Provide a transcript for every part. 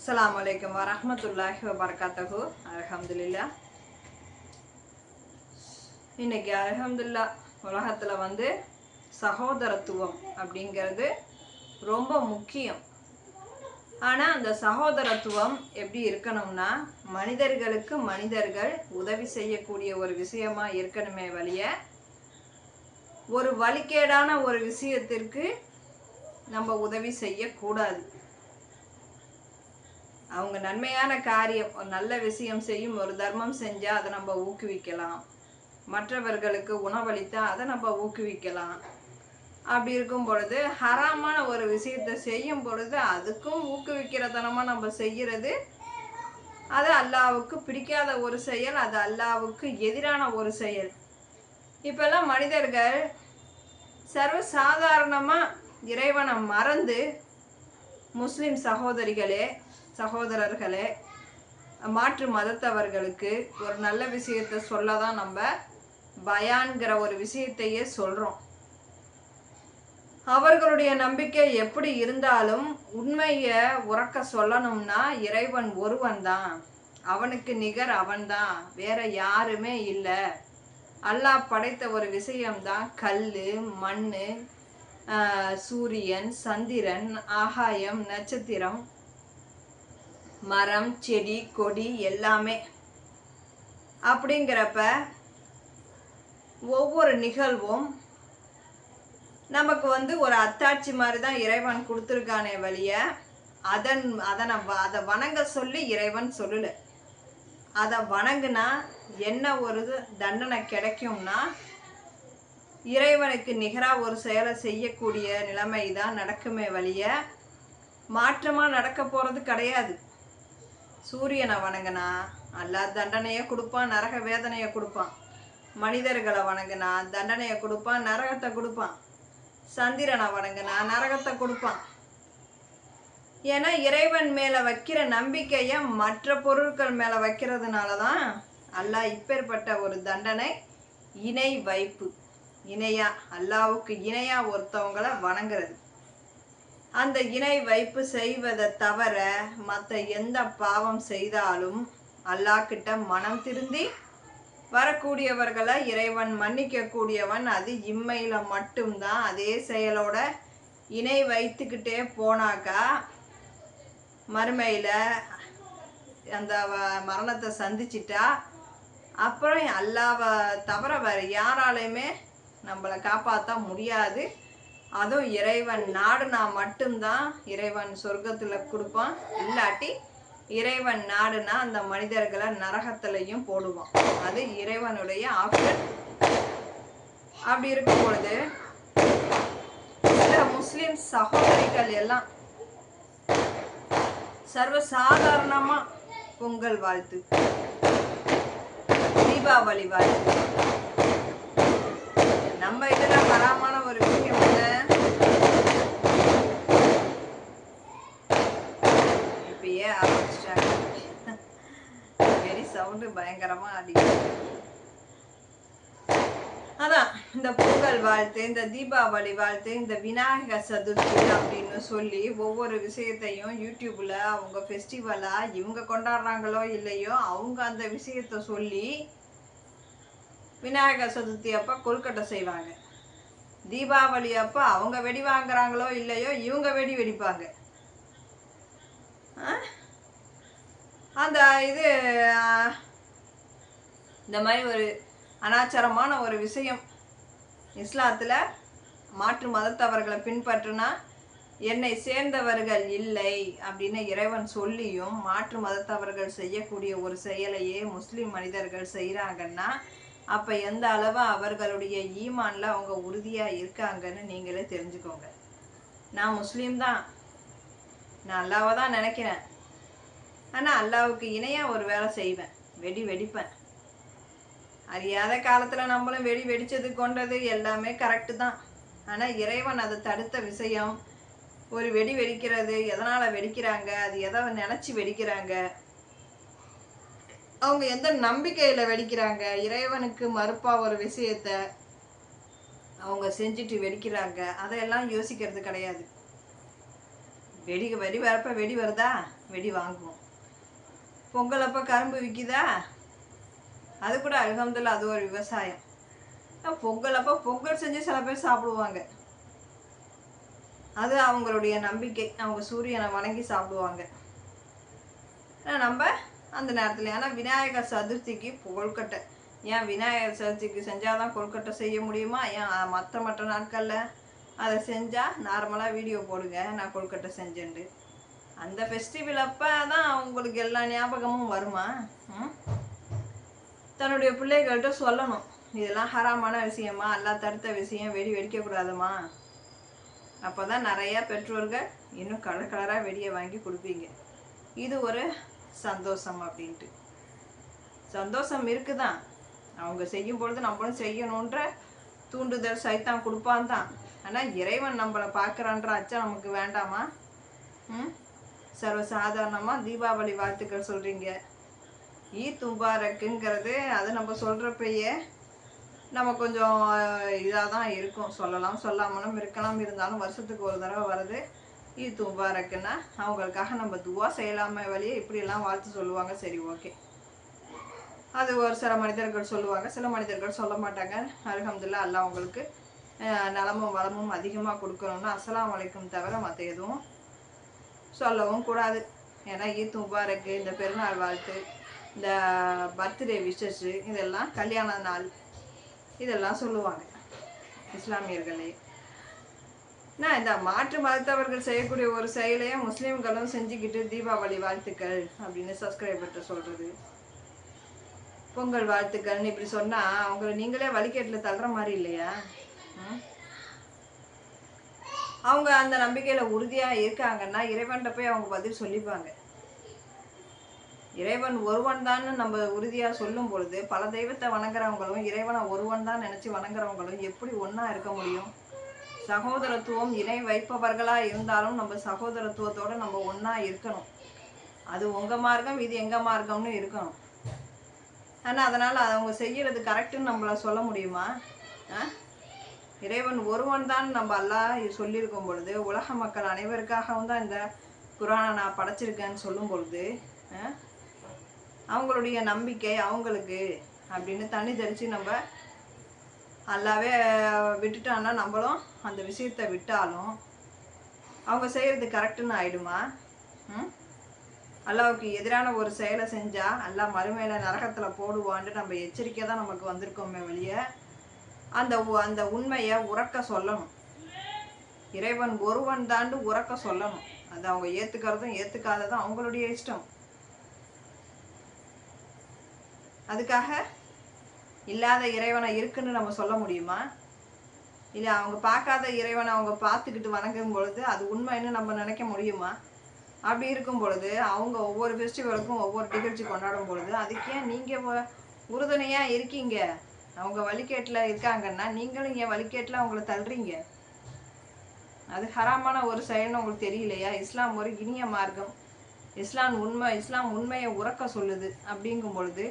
அஸ்லாம் வலைக்கம் வரஹ்மத்துல்லாஹி வபரகாத்தஹு அலமதுல்லா இன்னைக்கு அலமதுல்லா உலகத்துல வந்து சகோதரத்துவம் அப்படிங்கிறது ரொம்ப முக்கியம். ஆனா அந்த சகோதரத்துவம் எப்படி இருக்கணும்னா மனிதர்களுக்கு மனிதர்கள் உதவி செய்யக்கூடிய ஒரு விஷயமா இருக்கணுமே வழிய ஒரு வழிகேடான ஒரு விஷயத்திற்கு நம்ம உதவி செய்யக்கூடாது. அவங்க நன்மையான காரியம் ஒரு நல்ல விஷயம் செய்யும் ஒரு தர்மம் செஞ்சால் அதை நம்ம ஊக்குவிக்கலாம். மற்றவர்களுக்கு உணவளித்தா அதை நம்ம ஊக்குவிக்கலாம். அப்படி இருக்கும் பொழுது ஹராமான ஒரு விஷயத்தை செய்யும் பொழுது அதுக்கும் ஊக்குவிக்கிறதனமாக நம்ம செய்கிறது அது அல்லாவுக்கு பிடிக்காத ஒரு செயல் அது அல்லாவுக்கு எதிரான ஒரு செயல். இப்போல்லாம் மனிதர்கள் சர்வசாதாரணமாக இறைவனை மறந்து முஸ்லீம் சகோதரிகளே சகோதரர்களே மாற்று மதத்தவர்களுக்கு ஒரு நல்ல விஷயத்தை சொல்ல தான் நம்ம பயான்கிற ஒரு விஷயத்தையே சொல்கிறோம் அவர்களுடைய நம்பிக்கை எப்படி இருந்தாலும் உண்மையை உறக்க சொல்லணும்னா இறைவன் ஒருவன் தான் அவனுக்கு நிகர் அவன்தான். வேற யாருமே இல்லை. அல்லாஹ் படைத்த ஒரு விஷயம்தான் கல் மண் சூரியன் சந்திரன் ஆகாயம் நட்சத்திரம். மரம் செடி கொடி எல்லாமே. அப்படிங்கிறப்ப ஒவ்வொரு நிகழ்வும் நமக்கு வந்து ஒரு அத்தாட்சி மாதிரி தான் இறைவன் கொடுத்துருக்கானே வழிய அதன் அதனை வ- அதை வணங்க சொல்லி இறைவன் சொல்லல. அதை வணங்குனா என்ன ஒரு தண்டனை கிடைக்கும்னா இறைவனுக்கு நிகராக ஒரு செயலை செய்யக்கூடிய நிலைமை தான் நடக்குமே வழிய மாற்றமாக நடக்க போகிறது கிடையாது. சூரியனை வணங்கினா அல்லாஹ் தண்டனையை கொடுப்பான் நரக வேதனையை கொடுப்பான். மனிதர்களை வணங்கினா தண்டனையை கொடுப்பான் நரகத்தை கொடுப்பான். சந்திரனை வணங்கினா நரகத்தை கொடுப்பான். ஏன்னா இறைவன் மேலே வைக்கிற நம்பிக்கையை மற்ற பொருட்கள் மேலே வைக்கிறதுனால தான் அல்லாஹ் இப்பேற்பட்ட ஒரு தண்டனை இணை வைப்பு. இணையா அல்லாவுக்கு இணையா ஒருத்தவங்களை வணங்குறது. அந்த இணை வைப்பு செய்வதை தவிர மற்ற எந்த பாவம் செய்தாலும் அல்லாக்கிட்ட மனம் திருந்தி வரக்கூடியவர்களை இறைவன் மன்னிக்க கூடியவன் அது இம்மையில் மட்டும்தான். அதே செயலோட இணை வைத்துக்கிட்டே போனாக்கா மறுமையில் அந்த வ- மரணத்தை சந்திச்சிட்டா அப்புறம் அல்லாவை தவிர வேறு யாராலையுமே நம்மளை காப்பாற்ற முடியாது. அதுவும் இறைவன் நாடுனா மட்டும்தான் இறைவன் சொர்க்கத்துல கொடுப்பான். இல்லாட்டி இறைவன் நாடுனா அந்த மனிதர்களை நரகத்திலையும் போடுவான். அது இறைவனுடைய ஆப்ஷன் அப்படி இருக்கும் பொழுது சில முஸ்லிம் சகோதரிகள் எல்லாம் சர்வ சாதாரணமா பொங்கல் வாழ்த்து தீபாவளி வாழ்த்து. நம்ம இதுல வராமல் ஒரு விஷயம் என்ன இப்பயே ஆரம்பிச்சிட்டாங்க? வெரி சவுண்டு பயங்கரமா அதிகம் அதான் இந்த பொங்கல் வாழ்த்து இந்த தீபாவளி வாழ்த்து இந்த விநாயகர் சதுர்த்தி அப்படின்னு சொல்லி ஒவ்வொரு விஷயத்தையும் யூடியூப்ல அவங்க ஃபெஸ்டிவலாக இவங்க கொண்டாடுறாங்களோ இல்லையோ அவங்க அந்த விஷயத்த சொல்லி விநாயகர் சதுர்த்தி அப்ப கொழுக்கட்டை செய்வாங்க. தீபாவளி அப்ப அவங்க வெடி வாங்குறாங்களோ இல்லையோ இவங்க வெடி வெடிப்பாங்க. அந்த இது இந்த மாதிரி ஒரு அனாச்சாரமான ஒரு விஷயம். இஸ்லாத்தில் மாற்று மதத்தவர்களை பின்பற்றுனா என்னை சேர்ந்தவர்கள் இல்லை அப்படின்னு இறைவன் சொல்லியும் மாற்று மதத்தவர்கள் செய்யக்கூடிய ஒரு செயலையே முஸ்லீம் மனிதர்கள் செய்கிறாங்கன்னா அப்போ எந்த அளவு அவர்களுடைய ஈமான்ல அவங்க உறுதியாக இருக்காங்கன்னு நீங்களே தெரிஞ்சுக்கோங்க. நான் முஸ்லீம் தான். நான் அல்லாவை தான் நினைக்கிறேன். ஆனால் அல்லாவுக்கு இணையாக ஒரு வேலை செய்வேன். வெடி வெடிப்பேன். அறியாத காலத்தில் நம்மளும் வெடி வெடிச்சது கொண்டது எல்லாமே கரெக்டு தான். ஆனால் இறைவன் அதை தடுத்த விஷயம் ஒரு வெடி வெடிக்கிறது எதனால் வெடிக்கிறாங்க அது எதை நினச்சி வெடிக்கிறாங்க அவங்க எந்த நம்பிக்கையில் வெடிக்கிறாங்க இறைவனுக்கு மறுப்பாக ஒரு விஷயத்த அவங்க செஞ்சுட்டு வெடிக்கிறாங்க அதையெல்லாம் யோசிக்கிறது கிடையாது. வெடி வெடி வரப்ப வெடி வருதா? வெடி வாங்குவோம். பொங்கல் அப்போ கரும்பு விற்கிதா அது கூட அல்ஹம்துலில்லாஹ் அது ஒரு விவசாயம். பொங்கல் அப்போ பொங்கல் செஞ்சு சில பேர் சாப்பிடுவாங்க. அது அவங்களுடைய நம்பிக்கை. அவங்க சூரியனை வணங்கி சாப்பிடுவாங்க. நம்ம அந்த நேரத்தில் ஏன்னா விநாயகர் சதுர்த்திக்கு கொழுக்கட்டை ஏன் விநாயகர் சதுர்த்திக்கு செஞ்சால் தான் கொழுக்கட்டை செய்ய முடியுமா? ஏன் மற்ற மற்ற நாட்களில் அதை செஞ்சால் நார்மலாக வீடியோ போடுங்க நான் கொழுக்கட்டை செஞ்சேன்ட்டு. அந்த ஃபெஸ்டிவல் அப்போ தான் உங்களுக்கு எல்லா ஞாபகமும் வருமா? ம்? தன்னுடைய பிள்ளைகள்கிட்ட சொல்லணும். இதெல்லாம் ஹராமான விஷயமா? எல்லா தடுத்த விஷயம் வெடி வெடிக்கக்கூடாதுமா அப்போ தான் நிறையா பெற்றோர்கள் இன்னும் கலர் கலராக வெடியை வாங்கி கொடுப்பீங்க. இது ஒரு சந்தோஷம் அப்படின்ட்டு. சந்தோஷம் இருக்குதான். அவங்க செய்யும் பொழுது நம்மளும் செய்யணுன்ற தூண்டுதல் சைத்தான் கொடுப்பான் தான். ஆனால் இறைவன் நம்மளை பார்க்குறான்ற அச்சம் நமக்கு வேண்டாமா? ம்? சர்வசாதாரணமாக தீபாவளி வாழ்த்துக்கள் சொல்கிறீங்க ஈத் முபாரக்குங்கிறது அது நம்ம சொல்கிறப்பயே நம்ம கொஞ்சம் இதாக தான் இருக்கும். சொல்லலாம் சொல்லாமலும் இருக்கலாம். இருந்தாலும் வருஷத்துக்கு ஒரு தடவை வருது ஈத் முபாரக்குன்னா அவங்களுக்காக நம்ம துவா செய்யலாமே வழியே இப்படியெல்லாம் வாழ்த்து சொல்லுவாங்க. சரி ஓகே. அது ஒரு சில மனிதர்கள் சொல்லுவாங்க. சில மனிதர்கள் சொல்ல மாட்டாங்க. அருகம்துல்லா எல்லாம் அவங்களுக்கு நலமும் வளமும் அதிகமாக கொடுக்கணும்னு அஸ்லாம் வலைக்கும் தவிர மற்ற எதுவும் சொல்லவும் கூடாது. ஏன்னா ஈத் முபாரக்கு இந்த பெருநாள் வாழ்த்து இந்த பர்த்டே விஷஸ்ஸு இதெல்லாம் கல்யாண நாள் இதெல்லாம் சொல்லுவாங்க இஸ்லாமியர்களே. நான் இந்த மாற்று மதத்தவர்கள் செய்யக்கூடிய ஒரு செயலையே முஸ்லீம்களும் செஞ்சுக்கிட்டு தீபாவளி வாழ்த்துக்கள் அப்படின்னு சப்ஸ்கிரைபர்கிட்ட சொல்கிறது பொங்கல் வாழ்த்துக்கள்னு இப்படி சொன்னால் அவங்கள நீங்களே வழிகேட்டில் தள்ளுற மாதிரி இல்லையா? ம்? அவங்க அந்த நம்பிக்கையில் உறுதியாக இருக்காங்கன்னா இறைவன்கிட்ட போய் அவங்க பதில் சொல்லிப்பாங்க. இறைவன் ஒருவன் தான் நம்ம உறுதியாக சொல்லும் பொழுது பல தெய்வத்தை வணங்குறவங்களும் இறைவனை ஒருவன் தான் நினச்சி வணங்குறவங்களும் எப்படி ஒன்றா இருக்க முடியும்? சகோதரத்துவம் இணை வைப்பவர்களாக இருந்தாலும் நம்ம சகோதரத்துவத்தோடு நம்ம ஒன்றா இருக்கணும். அது உங்கள் மார்க்கம் இது எங்கள் மார்க்கம்னு இருக்கணும். ஆனால் அதனால் அவங்க செய்கிறது கரெக்டுன்னு நம்மளை சொல்ல முடியுமா? ஆ? இறைவன் ஒருவன் தான் நம்ம அல்லாஹ் சொல்லியிருக்கும் பொழுது உலக மக்கள் அனைவருக்காகவும் தான் இந்த குரானை நான் படைச்சிருக்கேன்னு சொல்லும் பொழுது அவங்களுடைய நம்பிக்கை அவங்களுக்கு அப்படின்னு தண்ணி தெளித்து நம்ம அல்லாவே விட்டுட்டான்னா நம்மளும் அந்த விஷயத்தை விட்டாலும் அவங்க செய்கிறது கரெக்டுன்னு ஆயிடுமா? ம்? அல்லாவுக்கு எதிரான ஒரு செயலை செஞ்சால் அல்லா மறுமையில நரகத்தில் போடுவான்ட்டு நம்ம எச்சரிக்கை தான் நமக்கு வந்திருக்கோமே வெளியே அந்த அந்த உண்மையை உறக்க சொல்லணும். இறைவன் ஒருவன் தாண்டு உறக்க சொல்லணும். அது அவங்க ஏற்றுக்கிறதும் ஏற்றுக்காததும் அவங்களுடைய இஷ்டம். அதுக்காக இல்லாத இறைவனை இருக்குன்னு நம்ம சொல்ல முடியுமா? இல்லை அவங்க பார்க்காத இறைவனை அவங்க பார்த்துக்கிட்டு வணங்கும் பொழுது அது உண்மைன்னு நம்ம நினைக்க முடியுமா? அப்படி இருக்கும் பொழுது அவங்க ஒவ்வொரு ஃபெஸ்டிவலுக்கும் ஒவ்வொரு நிகழ்ச்சி கொண்டாடும் பொழுது அதுக்கு ஏன் நீங்கள் உறுதுணையாக இருக்கீங்க. அவங்க வழிகேட்டில் இருக்காங்கன்னா நீங்களும் ஏன் வழிகேட்டில் அவங்கள தள்ளுறீங்க. அது ஹராமான ஒரு செயல்னு உங்களுக்கு தெரியலையா? இஸ்லாம் ஒரு இனிய மார்க்கம். இஸ்லாம் உண்மை இஸ்லாம் உண்மையை உறக்க சொல்லுது அப்படிங்கும் பொழுது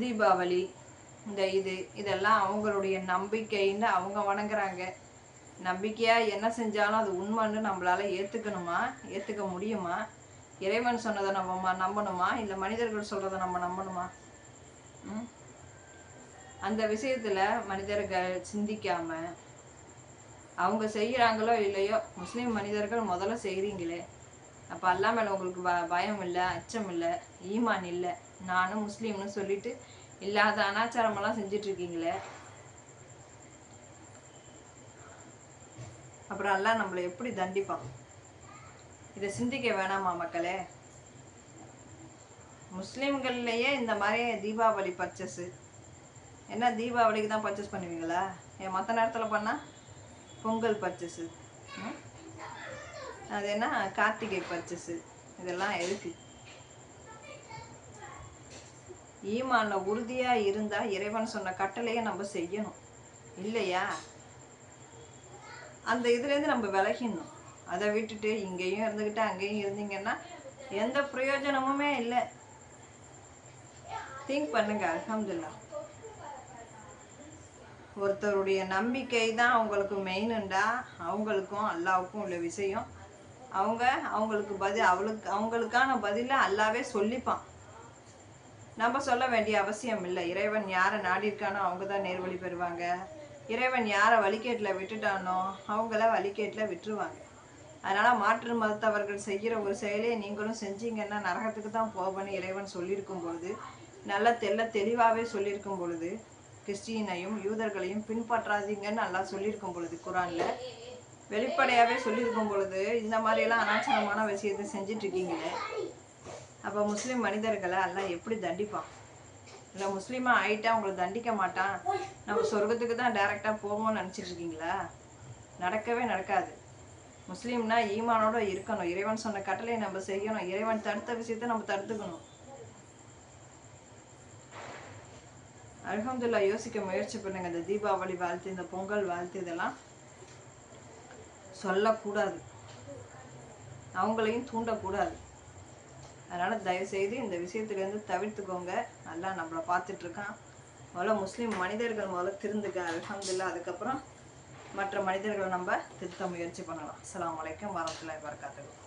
தீபாவளி இந்த இது இதெல்லாம் அவங்களுடைய நம்பிக்கைன்னு அவங்க வணங்குறாங்க. நம்பிக்கையா என்ன செஞ்சாலும் அது உண்மைன்னு நம்மளால ஏத்துக்கணுமா? ஏத்துக்க முடியுமா? இறைவன் சொன்னதை நம்ம நம்பணுமா? இல்லை மனிதர்கள் சொல்றதை நம்ம நம்பணுமா? அந்த விஷயத்தில் மனிதர்கள் சிந்திக்காம அவங்க செய்கிறாங்களோ இல்லையோ முஸ்லீம் மனிதர்கள் முதல்ல செய்கிறீங்களே அப்போ அல்லா மேலே உங்களுக்கு ப பயம் இல்லை அச்சம் இல்லை ஈமான் இல்லை. நானும் முஸ்லீம்னு சொல்லிட்டு இல்லாத அனாச்சாரமெல்லாம் செஞ்சிட்ருக்கீங்களே. அப்புறம் எல்லாம் நம்மளை எப்படி தண்டிப்பான்? இதை சிந்திக்க வேணாமா மக்களே? முஸ்லீம்கள்லேயே இந்த மாதிரி தீபாவளி பர்ச்சேஸு என்ன தீபாவளிக்கு தான் பர்ச்சேஸ் பண்ணுவீங்களா? ஏன் மற்ற நேரத்தில் பண்ணால் பொங்கல் பர்ச்சேஸு அது என்ன? கார்த்திகை பர்ச்சேஸு இதெல்லாம் எதுக்கு? ஈமான உறுதியாக இருந்தால் இறைவன் சொன்ன கட்டளையை நம்ம செய்யணும். இல்லையா? அந்த இதுலேருந்து நம்ம விலகிடணும். அதை விட்டுட்டு இங்கேயும் இருந்துக்கிட்டு அங்கேயும் இருந்தீங்கன்னா எந்த பிரயோஜனமுமே இல்லை. திங்க் பண்ணுங்க அலமதுல்லா ஒருத்தருடைய நம்பிக்கை தான் அவங்களுக்கு மெயினுண்டா அவங்களுக்கும் அல்லாவுக்கும் உள்ள விஷயம். அவங்க அவங்களுக்கு பதில் அவளுக்கு அவங்களுக்கான பதிலை அல்லாவே சொல்லிப்பான். நம்ம சொல்ல வேண்டிய அவசியம் இல்லை. இறைவன் யாரை நாடியிருக்கானோ அவங்க தான் நேர்வழி பெறுவாங்க. இறைவன் யாரை வழிகேட்டில் விட்டுட்டானோ அவங்கள வழிகேட்டில் விட்டுருவாங்க. அதனால் மாற்று மதத்தவர்கள் செய்கிற ஒரு செயலையை நீங்களும் செஞ்சீங்கன்னா நரகத்துக்கு தான் போவேன்னு இறைவன் சொல்லியிருக்கும்போது நல்லா தெல்ல தெளிவாகவே சொல்லியிருக்கும் பொழுது கிறிஸ்டியனையும் யூதர்களையும் பின்பற்றாதீங்கன்னு நல்லா சொல்லியிருக்கும் பொழுது குரானில். வெளிப்படையாகவே சொல்லியிருக்கும் பொழுது இந்த மாதிரியெல்லாம் அனாச்சாரமான விஷயத்தை செஞ்சுட்டு இருக்கீங்களே அப்போ முஸ்லீம் மனிதர்களை எல்லாம் எப்படி தண்டிப்பான்? இல்லை முஸ்லீமாக ஆயிட்டா உங்களை தண்டிக்க மாட்டான்? நம்ம சொர்க்கத்துக்கு தான் டைரெக்டாக போவோம்னு நினச்சிட்டு இருக்கீங்களா நடக்கவே நடக்காது. முஸ்லீம்னா ஈமானோட இருக்கணும். இறைவன் சொன்ன கட்டளையை நம்ம செய்யணும். இறைவன் தடுத்த விஷயத்தை நம்ம தடுத்துக்கணும். அல்ஹம்துல்லா யோசிக்க முயற்சி பண்ணுங்க. இந்த தீபாவளி வாழ்த்து இந்த பொங்கல் வாழ்த்து இதெல்லாம் சொல்லக்கூடாது. அவங்களையும் தூண்டக்கூடாது. அதனால் தயவுசெய்து இந்த விஷயத்துலேருந்து தவிர்த்துக்கோங்க. நல்லா நம்மளை பார்த்துட்ருக்கான். முதல்ல முஸ்லீம் மனிதர்கள் முதல்ல திருந்துக்க அல்ஹம்துல்லா அதுக்கப்புறம் மற்ற மனிதர்களை நம்ம திருத்த முயற்சி பண்ணலாம். அஸ்ஸலாமு வலைக்கம் வரத்துல வரகாத்துஹு